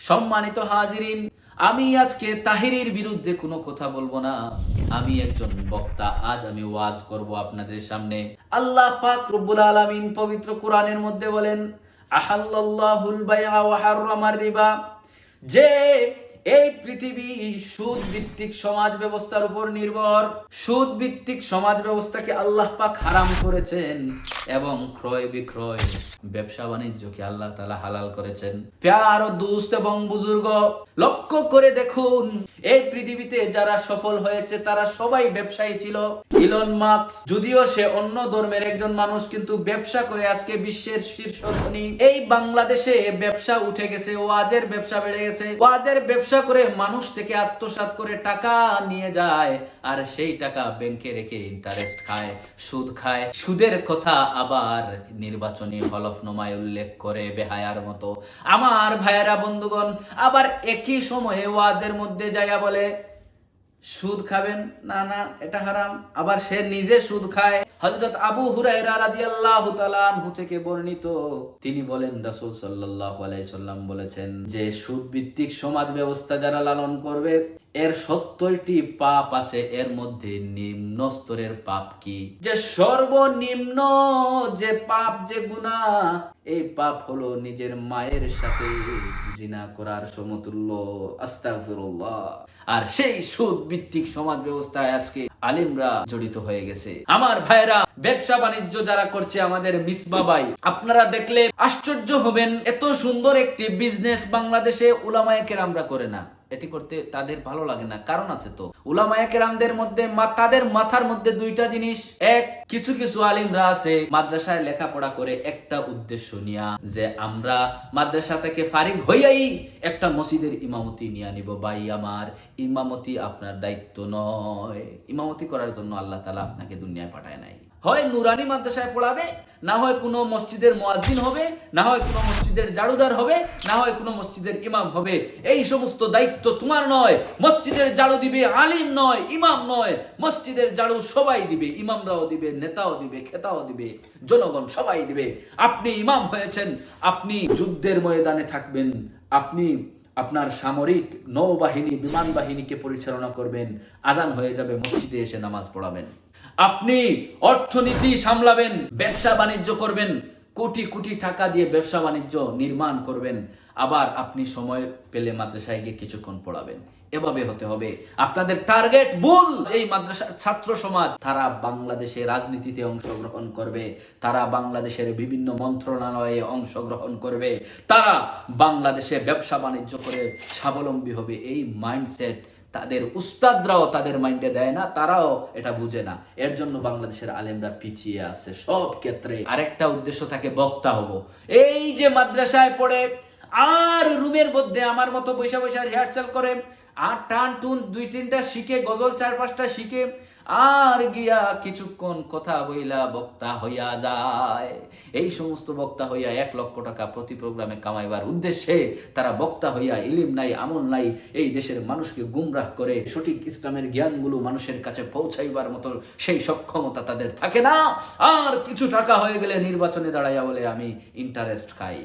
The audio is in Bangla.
সম্মানিত হাজিরিন, আমি আজকে তাহিরির বিরুদ্ধে কোনো কথা বলব না। আমি একজন বক্তা, আজ আমি ওয়াজ করব আপনাদের সামনে। আল্লাহ পাক রব্বুল আলামিন পবিত্র কোরআনের মধ্যে বলেন আহাল্লাহুল বাইআ ওয়া রিবা, যে এই পৃথিবী সুদ ভিত্তিক সমাজ ব্যবস্থার উপর নির্ভর। সুদ ভিত্তিক সমাজ ব্যবস্থাকে আল্লাহ পাক হারাম করেছেন এবং ক্রয় বিক্রয় ব্যবসা বাণিজ্যকে আল্লাহ তালা হালাল করেছেন। প্যার ও দুস্ত এবং বুজুর্গ, লক্ষ্য করে দেখুন, এই পৃথিবীতে যারা সফল হয়েছে তারা সবাই ব্যবসায়ী ছিল। ইলন মার্কস যদিও সে অন্য ধর্মের একজন মানুষ, কিন্তু ব্যবসা করে আজকে বিশ্বের শীর্ষ এই বাংলাদেশে ব্যবসা উঠে গেছে, ওয়াজের ব্যবসা বেড়ে গেছে। ওয়াজের ব্যবসা করে মানুষ থেকে আত্মসাত করে টাকা নিয়ে যায়, আর সেই টাকা ব্যাংকে রেখে ইন্টারেস্ট খায়, সুদ খায়। সুদের কথা আবার নির্বাচনী হলফনমায় উল্লেখ করে বেহায়ার মতো। আমার ভাইয়েরা, বন্ধুগণ, আবার একই সময়ে ওয়াজের মধ্যে যাইয়া বলে সুদ খাবেন? না না, এটা হারাম। আবার সে নিজে সুদ খায়। হযরত আবু হুরায়রা রাদিয়াল্লাহু তাআলা আনহু থেকে বর্ণিত। তিনি বলেন, রাসূল সাল্লাল্লাহু আলাইহি সাল্লাম বলেছেন যে সুদ ভিত্তিক সমাজ ব্যবস্থা যারা লালন করবে, এর সত্তরটি পাপ আছে, এর মধ্যে নিম্ন স্তরের পাপ কি? যে সর্বনিম্ন যে পাপ, যে গুনাহ, এই পাপ হলো নিজের মায়ের সাথে জিনা করার সমতুল্য। আস্তাগফিরুল্লাহ। আর সেই সুদ ভিত্তিক সমাজ ব্যবস্থায় আজকে আলিমরা জড়িত হয়ে গেছে। আমার ভাইরা ব্যবসা বাণিজ্য যারা করছে আমাদের মিস বাবাই, আপনারা দেখলে আশ্চর্য হবেন, এত সুন্দর একটি বিজনেস বাংলাদেশে ওলামায়কের আমরা করে না। এটি করতে তাদের ভালো লাগে না। কারণ আছে তো, উলামায়ে কেরামদের মধ্যে তাদের মাথার মধ্যে দুইটা জিনিস। এক, কিছু কিছু আলিমরা আছে মাদ্রাসায় লেখাপড়া করে একটা উদ্দেশ্য নিয়া, যে আমরা মাদ্রাসা থেকে ফারিক হইয়াই একটা মসজিদের ইমামতি নিয়ে নিব। ভাই, আমার ইমামতি আপনার দায়িত্ব নয়। ইমামতি করার জন্য আল্লাহ তালা আপনাকে দুনিয়ায় পাঠায় নাই। হয় নুরানি মাদ্রাসায় পড়াবে, না হয় কোনো মসজিদের মুয়াজ্জিন হবে, না হয় কোনো মসজিদের জাড়ুদার হবে, না হয় কোনো মসজিদের ইমাম হবে। এই সমস্ত দায়িত্ব তোমার নয়। মসজিদের জাড়ু দিবে আলিম নয়, ইমাম নয়। মসজিদের জাড়ু সবাই দিবে, ইমামরাও দিবে, নেতাও দিবে, খেতাও দিবে, জনগণ সবাই দিবে। আপনি ইমাম হয়েছেন, আপনি যুদ্ধের ময়দানে থাকবেন, আপনি আপনার সামরিক নৌবাহিনী, বিমান বাহিনীকে পরিচালনা করবেন, আজান হয়ে যাবে, মসজিদে এসে নামাজ পড়াবেন। আপনি অর্থনীতি সামলাবেন, ব্যবসা বাণিজ্য করবেন কোটি কোটি টাকা দিয়ে ব্যবসা বাণিজ্য নির্মাণ করবেন। আবার আপনি সময় পেলে মাদ্রাসায় গিয়ে কিছুক্ষণ পড়াবেন। এভাবে হতে হবে। আপনাদের টার্গেট ভুল। এই মাদ্রাসার ছাত্র সমাজ, তারা বাংলাদেশে রাজনীতিতে অংশগ্রহণ করবে। তারা বাংলাদেশের বিভিন্ন মন্ত্রণালয়ে অংশগ্রহণ করবে। তারা বাংলাদেশে ব্যবসা বাণিজ্য করে স্বাবলম্বী হবে। এই মাইন্ডসেট তাদের উস্তাদরাও তাদের মাইন্ডে দেয় না, তারাও এটা বুঝে না। এর জন্য বাংলাদেশের আলেমরা পিছিয়ে আছে সব ক্ষেত্রে। আরেকটা উদ্দেশ্য থাকে, বক্তা হব। এই যে মাদ্রাসায় পড়ে, আর রুমের মধ্যে আমার মতো বৈশা বৈশা রিহার্সাল করে, আর টান টুন দুই তিনটা শিখে, গজল চার পাঁচটা শিখে আর গিয়া কিছুক্ষণ কথা বইলা বক্তা হইয়া যায়। এই সমস্ত বক্তা হইয়া এক লক্ষ টাকা প্রতি প্রোগ্রামে কামাইবার উদ্দেশ্যে তারা বক্তা হইয়া ইলিম নাই, আমল নাই, এই দেশের মানুষকে গুমরাহ করে সঠিক ইসলামের জ্ঞানগুলো মানুষের কাছে পৌঁছাইবার মতো সেই সক্ষমতা তাদের থাকে না। আর কিছু টাকা হয়ে গেলে নির্বাচনে দাঁড়াইয়া বলে আমি ইন্টারেস্ট খাই।